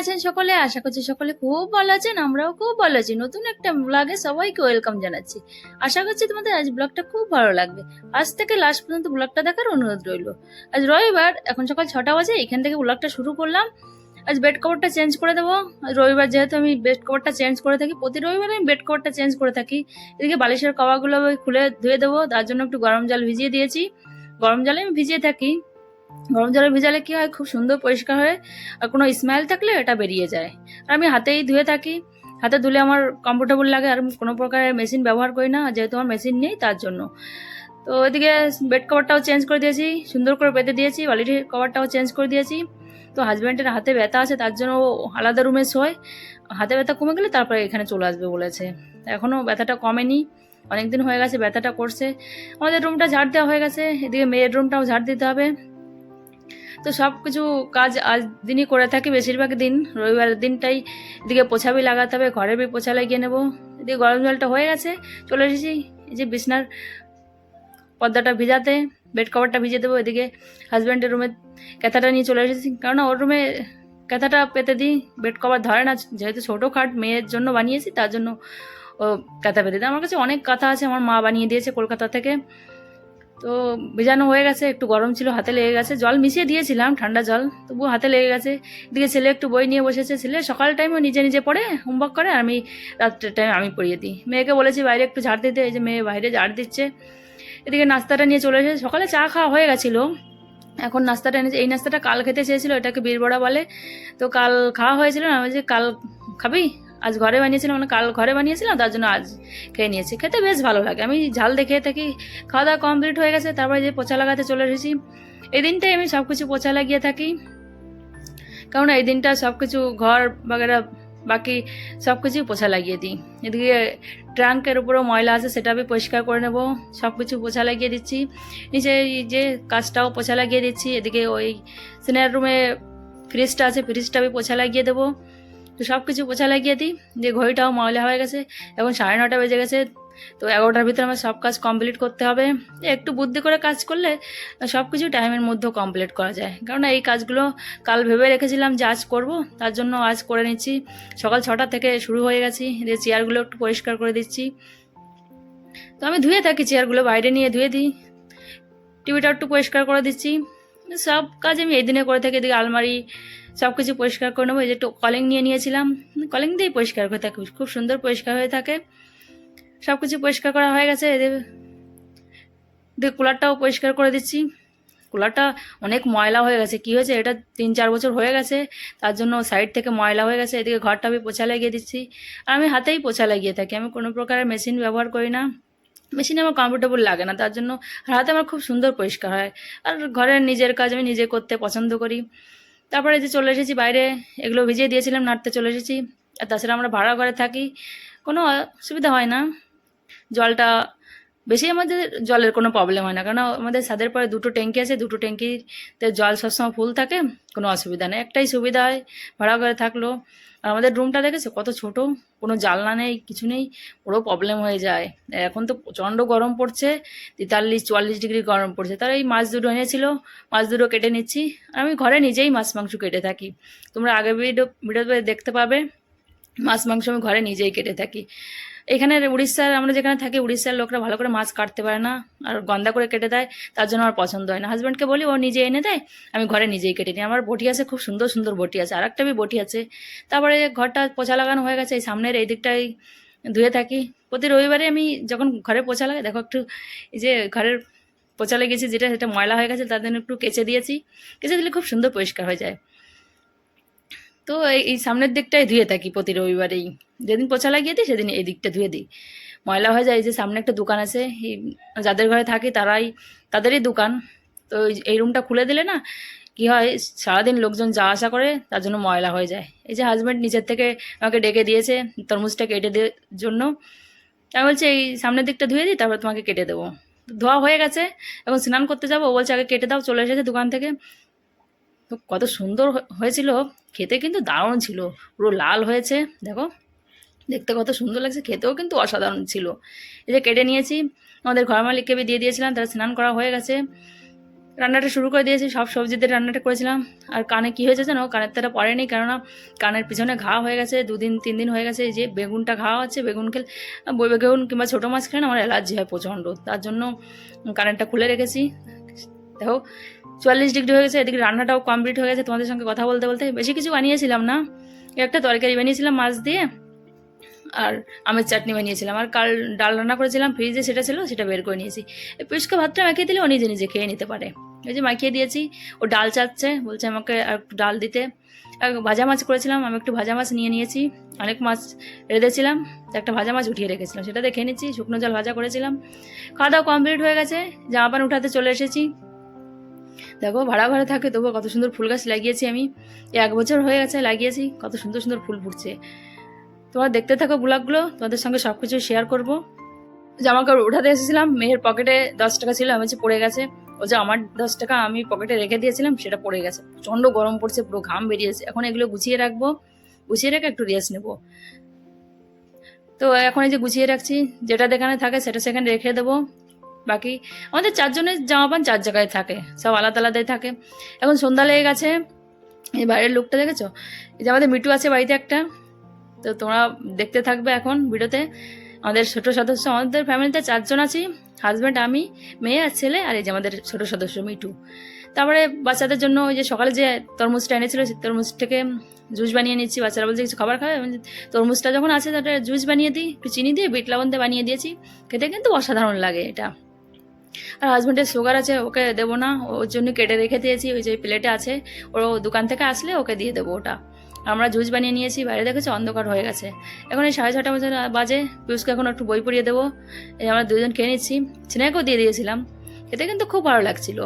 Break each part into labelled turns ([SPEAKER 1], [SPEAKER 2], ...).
[SPEAKER 1] আছেন সকলে? আশা করছি সকলে খুব ভালো আছেন, আমরাও খুব ভালো আছি। নতুন একটা ব্লগে সবাইকে ওয়েলকাম জানাচ্ছি। আশা করছি তোমাদের আজ ব্লগটা খুব ভালো লাগবে। আজ থেকে লাস্ট পর্যন্ত ব্লগটা দেখার অনুরোধ রইল। আজ রবিবার, এখন সকাল ছটা বাজে, এখান থেকে ব্লগটা শুরু করলাম। আজ বেড কভারটা চেঞ্জ করে দেবো। রবিবার যেহেতু আমি বেড কভারটা চেঞ্জ করে থাকি, প্রতি রবিবারে আমি বেড কভারটা চেঞ্জ করে থাকি। এদিকে বালিশের কভারগুলো খুলে ধুয়ে দেবো, তার জন্য একটু গরম জল ভিজিয়ে দিয়েছি। গরম জলে আমি ভিজিয়ে থাকি। গরম জলে ভিজালে কি হয়? খুব সুন্দর পরিষ্কার হয় আর কোনো স্মেল থাকলে এটা বেরিয়ে যায়। আর আমি হাতেই ধুয়ে থাকি। হাতে ধুলে আমার কমফোর্টেবল লাগে। আর কোনো প্রকারের মেশিন ব্যবহার করি না। যেহেতু আমার মেশিন নেই, তার জন্য। তো এদিকে বেড কভারটাও চেঞ্জ করে দিয়েছি। সুন্দর করে পেতে দিয়েছি। বালিটির কভারটাও চেঞ্জ করে দিয়েছি। তো হাজব্যান্ডের হাতে ব্যথা আছে, তার জন্য আলাদা রুমে শোয়। হাতে ব্যথা কমে গেলে তারপরে এখানে চলে আসবে বলেছে। এখনও ব্যথাটা কমেনি। অনেকদিন হয়ে গেছে, ব্যথাটা করছে। আমাদের রুমটা ঝাড় দেওয়া হয়ে গেছে। এদিকে মেয়ের রুমটাও ঝাড় দিতে হবে। তো সব কিছু কাজ আজ দিনই করে থাকি, বেশিরভাগ দিন। রবিবারের দিনটাই এদিকে পোছাবি লাগাতে হবে ঘরে বি পোছা লাগিয়ে নেব। এদিকে গরম জলটা হয়ে গেছে, চলে এসেছি। এই যে বিছনার পর্দাটা ভিজাতে, বেড কভারটা ভিজে দেবো। এদিকে হাজব্যান্ডের রুমে ক্যাথাটা নিয়ে চলে এসেছি। কেননা ওর রুমে ক্যাথাটা পেতে দিই, বেড কভার ধরে না, যেহেতু ছোটো খাট, মেয়ের জন্য বানিয়েছি, তার জন্য ও কাঁথা পেতে দিই। আমার কাছে অনেক কাঁথা আছে, আমার মা বানিয়ে দিয়েছে কলকাতা থেকে। তো ভেজানো হয়ে গেছে, একটু গরম ছিল, হাতে লেগে গেছে। জল মিশিয়ে দিয়েছিলাম, ঠান্ডা জল, তবুও হাতে লেগে গেছে। এদিকে ছেলে একটু বই নিয়ে বসেছে, ছেলে সকাল টাইমও নিজে নিজে পড়ে হোমওয়ার্ক করে আমি রাত্রের টাইম আমি পড়িয়ে দিই। মেয়েকে বলেছি, বাইরে একটু ঝাড় দিতে। এই যে মেয়ে বাইরে ঝাড় দিচ্ছে। এদিকে নাস্তাটা নিয়ে চলে এসেছে। সকালে চা খাওয়া হয়ে গেছিল। এখন নাস্তাটা এনেছে। এই নাস্তাটা কাল খেতে চেয়েছিল, এটাকে বীরবড়া বলে। তো কাল খাওয়া হয়েছিল না যে কাল খাবি? আজ ঘরে বানিয়েছিলাম মানে কাল ঘরে বানিয়েছিলাম, তার জন্য আজ খেয়ে নিয়েছি। খেতে বেশ ভালো লাগে। আমি ঝাল দেখে থাকি খাওয়া দাওয়া কমপ্লিট হয়ে গেছে, তারপরে যে পোছা লাগাতে চলে এসেছি। এই দিনটাই আমি সব কিছু পোছা লাগিয়ে থাকি। কারণ এই দিনটা সব কিছু ঘর বাগেরা বাকি সব কিছুই পোছা লাগিয়ে দিই। এদিকে ট্রাঙ্কের উপরেও ময়লা আছে, সেটা আমি পরিষ্কার করে নেব। সব কিছু পোছা লাগিয়ে দিচ্ছি। নিচে যে কাজটাও পোছা লাগিয়ে দিচ্ছি। এদিকে ওই সিনার রুমে ফ্রিজটা আছে ফ্রিজটা আমি পোছা লাগিয়ে দেবো। তো সব কিছু পোছা লাগিয়ে দিই। যে ঘড়িটাও ময়লা হয়ে গেছে, এখন সাড়ে নটা বেজে গেছে, তো এগারোটার ভিতরে আমার সব কাজ কমপ্লিট করতে হবে। একটু বুদ্ধি করে কাজ করলে সব কিছু টাইমের মধ্যে কমপ্লিট করা যায়। কারণ এই কাজগুলো কাল ভেবে রেখেছিলাম যে আজ করব, তার জন্য আজ করে নিচ্ছি। সকাল ছটা থেকে শুরু হয়ে গেছি যে চেয়ারগুলো একটু পরিষ্কার করে দিচ্ছি। তো আমি ধুয়ে থাকি চেয়ারগুলো বাইরে নিয়ে ধুয়ে দিই। টিভিটা একটু পরিষ্কার করে দিচ্ছি। সব কাজ আমি এই দিনে করে থাকি, এদিকে আলমারি সব কিছু পরিষ্কার করে নেব। এই যে কলিং নিয়ে নিয়েছিলাম, কলিং দিয়েই পরিষ্কার করে থাকে, খুব সুন্দর পরিষ্কার হয়ে থাকে। সব কিছু পরিষ্কার করা হয়ে গেছে, এদের দিয়ে কুলারটাও পরিষ্কার করে দিচ্ছি। কুলারটা অনেক ময়লা হয়ে গেছে, কি হয়েছে? এটা তিন চার বছর হয়ে গেছে, তার জন্য সাইড থেকে ময়লা হয়ে গেছে, এদিকে ঘরটা আমি পোছা লাগিয়ে দিচ্ছি। আর আমি হাতেই পোছা লাগিয়ে থাকি, আমি কোনো প্রকারের মেশিন ব্যবহার করি না। মেশিনে আমার কমফোর্টেবল লাগে না, তার জন্য হাতে আমার খুব সুন্দর পরিষ্কার হয়। আর ঘরের নিজের কাজ আমি নিজে করতে পছন্দ করি। তারপরে যে চলে এসেছি বাইরে, এগুলো ভিজিয়ে দিয়েছিলাম, নাড়তে চলে এসেছি। আর তাছাড়া আমরা ভাড়া ঘরে থাকি, কোনো অসুবিধা হয় না। জলটা বেশি আমাদের জলের কোনো প্রবলেম হয় না কারণ আমাদের ছাদের পরে দুটো ট্যাঙ্কি আছে, দুটো ট্যাঙ্কিতে জল সবসময় ফুল থাকে, কোনো অসুবিধা নেই। একটাই সুবিধা হয়, ভাড়া ঘরে থাকল আর আমাদের রুমটা দেখেছ? কত ছোট, কোনো জানলা নেই, কিছু নেই, পুরো প্রবলেম হয়ে যায়। এখন তো প্রচণ্ড গরম পড়ছে, তেতাল্লিশ, চুয়াল্লিশ ডিগ্রি গরম পড়ছে। তার এই মাছ দুটো এনেছিল, মাছ দুটো কেটে নিচ্ছি। আমি ঘরে নিজেই মাছ মাংস কেটে থাকি। তোমরা আগে ভিডিও ভিডিওতে দেখতে পাবে, মাছ মাংস আমি ঘরে নিজেই কেটে থাকি। এখানে উড়িষ্যার, আমরা যেখানে থাকি, উড়িষ্যার লোকরা ভালো করে মাছ কাটতে পারে না আর গন্দা করে কেটে দেয়, তার জন্য আমার পছন্দ হয় না। হাজব্যান্ডকে বলি, ও নিজে এনে দেয় আমি ঘরে নিজেই কেটে নিই। আমার বটি আছে, খুব সুন্দর সুন্দর বটি আছে আর একটা বটি আছে। তারপরে ঘরটা পোছা লাগানো হয়ে গেছে, এই সামনের এই দিকটাই ধুয়ে থাকি। প্রতি রবিবারে আমি যখন ঘরে পোছা লাগাই, দেখো একটু এই যে ঘরের পোছা লেগেছি, যেটা সেটা ময়লা হয়ে গেছে, তার জন্য একটু কেচে দিয়েছি। কেচে দিলে খুব সুন্দর পরিষ্কার হয়ে যায়। তো এই সামনের দিকটাই ধুয়ে থাকি প্রতি রবিবারেই। যেদিন পোছা লাগিয়ে দিই, সেদিন এই দিকটা ধুয়ে দিই। ময়লা হয়ে যায় যে সামনে একটা দোকান আছে, এই যাদের ঘরে থাকি তারাই, তাদেরই দোকান। তো এই- রুমটা খুলে দিলে না, কি হয়, সারাদিন লোকজন যাওয়া আসা করে, তার জন্য ময়লা হয়ে যায়। এই যে হাজব্যান্ড নিচের থেকে আমাকে ডেকে দিয়েছে, তরমুজটা কেটে দেওয়ার জন্য। আমি বলছি, এই সামনের দিকটা ধুয়ে দিই, তারপর তোমাকে কেটে দেবো। ধোয়া হয়ে গেছে, এখন স্নান করতে যাব। ও বলছে, আগে কেটে দাও, চলে এসেছে দোকান থেকে। তো কত সুন্দর হয়েছিল। খেতে কিন্তু দারুণ ছিল। পুরো লাল হয়েছে, দেখো। দেখতে কত সুন্দর লাগছে, খেতেও কিন্তু অসাধারণ ছিল। এই যে কেটে নিয়েছি, আমাদের ঘর মালিককে দিয়ে দিয়েছিলাম, তারা স্নান করা হয়ে গেছে। রান্নাটা শুরু করে দিয়েছি, সব সবজিতে রান্নাটা করেছিলাম। আর কানে কি হয়েছে জানো? কানের তারা পড়েনি, কেননা কানের পিছনে ঘা হয়ে গেছে, দুদিন তিন দিন হয়ে গেছে। যে বেগুনটা ঘা আছে বেগুন খেলে, বই বেগুন কিংবা ছোটো মাছ খেলে আমার অ্যালার্জি হয় প্রচণ্ড। তার জন্য কানেরটা খুলে রেখেছি। দেখো চুয়াল্লিশ ডিগ্রি হয়ে গেছে, এদিকে রান্নাটাও কমপ্লিট হয়ে গেছে, তোমাদের সঙ্গে কথা বলতে বলতে। বেশি কিছু বানিয়েছিলাম না, একটা তরকারি বানিয়েছিলাম মাছ দিয়ে, আর আমের চাটনি বানিয়েছিলাম। আর কাল ডাল রান্না করেছিলাম, ফ্রিজে সেটা ছিল, সেটা বের করে নিয়েছি। পুষ্কা ভাতটা মাখিয়ে দিলে ও নিজে নিজে খেয়ে নিতে পারে। এই যে মাখিয়ে দিয়েছি, ও ডাল চাচ্ছে, বলছে আমাকে আর একটু ডাল দিতে। আর ভাজা মাছ করেছিলাম, আমি একটু ভাজা মাছ নিয়ে নিয়েছি, অনেক মাছ রেঁধেছিলাম, একটা ভাজা মাছ উঠিয়ে রেখেছিলাম, সেটা দেখে নিচ্ছি, শুকনো জল ভাজা করেছিলাম। খাওয়া দাওয়া কমপ্লিট হয়ে গেছে, জামা প্যান্ট উঠাতে চলে এসেছি। দেখো, ভাড়া ভাড়া থাকে, তবুও কত সুন্দর ফুল গাছ লাগিয়েছি আমি। এক বছর হয়ে গেছে লাগিয়েছি, কত সুন্দর সুন্দর ফুল ফুটছে। তোমরা দেখতে থাকো ব্লগগুলো, তোমাদের সঙ্গে সব কিছু শেয়ার করব জামা কাপড় উঠাতে এসেছিলাম, মেয়ের পকেটে দশ টাকা ছিল আমি পড়ে গেছে। ও যে আমার দশ টাকা আমি পকেটে রেখে দিয়েছিলাম, সেটা পড়ে গেছে। প্রচণ্ড গরম পড়ছে, পুরো ঘাম বেরিয়েছে। এখন এগুলো গুছিয়ে রাখব। গুছিয়ে রেখে একটু রেস্ট নেব। তো এখন এই যে গুছিয়ে রাখছি, যেটা যেখানে থাকে সেটা সেখানে রেখে দেবো। বাকি আমাদের চারজনের জামা প্যান্ট চার জায়গায় থাকে, সব আলাদা আলাদাই থাকে। এখন সন্ধ্যা লেগে গেছে, এই বাইরের লোকটা দেখেছ? এই যে আমাদের মিটু আছে বাড়িতে একটা, তো তোমরা দেখতে থাকবে এখন ভিডিওতে। আমাদের ছোট সদস্য, আমাদের ফ্যামিলিতে চারজন আছি হাজব্যান্ড আমি, মেয়ে আর ছেলে, আর এই যে আমাদের ছোট সদস্য মিটু। তারপরে বাচ্চাদের জন্য ওই যে সকালে যে তরমুজটা এনেছিল তরমুজ থেকে জুস বানিয়ে নিচ্ছি। বাচ্চারা বলছে, কিছু খাবার খাবে? তরমুজটা যখন আছে তাটা জুস বানিয়ে দিই, একটু চিনি দিয়ে, বিট লবণ দিয়ে বানিয়ে দিয়েছি। খেতে কিন্তু অসাধারণ লাগে এটা। আর হাজব্যান্ডের সুগার আছে, ওকে দেবো না। ওর জন্য কেটে রেখে দিয়েছি, ওই যে প্লেটে আছে। ওর দোকান থেকে আসলে ওকে দিয়ে দেবো ওটা। আমরা জুস বানিয়ে নিয়েছি, বাইরে দেখেছি? অন্ধকার হয়ে গেছে। এখন এই সাড়ে ছটা বছর বাজে পিউষকে এখন একটু বই পড়িয়ে দেবো। এই আমরা দুজন খেয়ে নিচ্ছি। ছেলেকেও দিয়ে দিয়েছিলাম। খেতে কিন্তু খুব ভালো লাগছিল।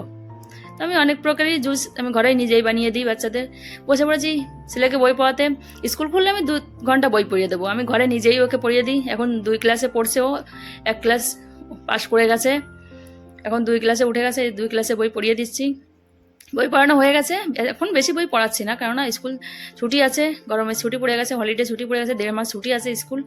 [SPEAKER 1] তো আমি অনেক প্রকারই জুস আমি ঘরেই নিজেই বানিয়ে দিই বাচ্চাদের। বসে পড়েছি ছেলেকে বই পড়াতে। স্কুল খুললে আমি দু ঘণ্টা বই পড়িয়ে দেবো। আমি ঘরে নিজেই ওকে পড়িয়ে দিই। এখন দুই ক্লাসে পড়ছে ও। এক ক্লাস পাশ করে গেছে। এখন দুই ক্লাসে উঠে গেছে, দুই ক্লাসে বই পড়িয়ে দিচ্ছি। বই পড়ানো হয়ে গেছে। এখন বেশি বই পড়াচ্ছি না, কেননা স্কুল ছুটি আছে, গরমের ছুটি পড়ে গেছে হলিডে ছুটি পড়ে গেছে, দেড় মাস ছুটি আছে স্কুল।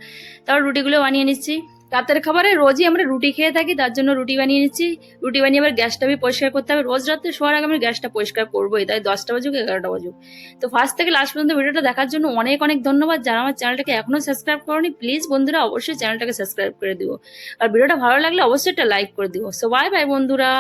[SPEAKER 1] তারপর রুটিগুলো বানিয়ে নিচ্ছি। রাতের খাবারে রোজই আমরা রুটি খেয়ে থাকি, তার জন্য রুটি বানিয়ে নিচ্ছি। রুটি বানিয়ে আবার গ্যাসটা আমি পরিষ্কার করতে হবে। রোজ রাত্রে শোয়ার আগে আমি গ্যাসটা পরিষ্কার করবোই, তাই দশটা বাজুক, এগারোটা বাজুক। তো ফার্স্ট থেকে লাস্ট পর্যন্ত ভিডিওটা দেখার জন্য অনেক অনেক ধন্যবাদ। যারা আমার চ্যানেলটাকে এখনও সাবস্ক্রাইব করনি প্লিজ বন্ধুরা অবশ্যই চ্যানেলটাকে সাবস্ক্রাইব করে দিও। আর ভিডিওটা ভালো লাগলে অবশ্যই একটা লাইক করে দিও। সো বাই বাই বন্ধুরা।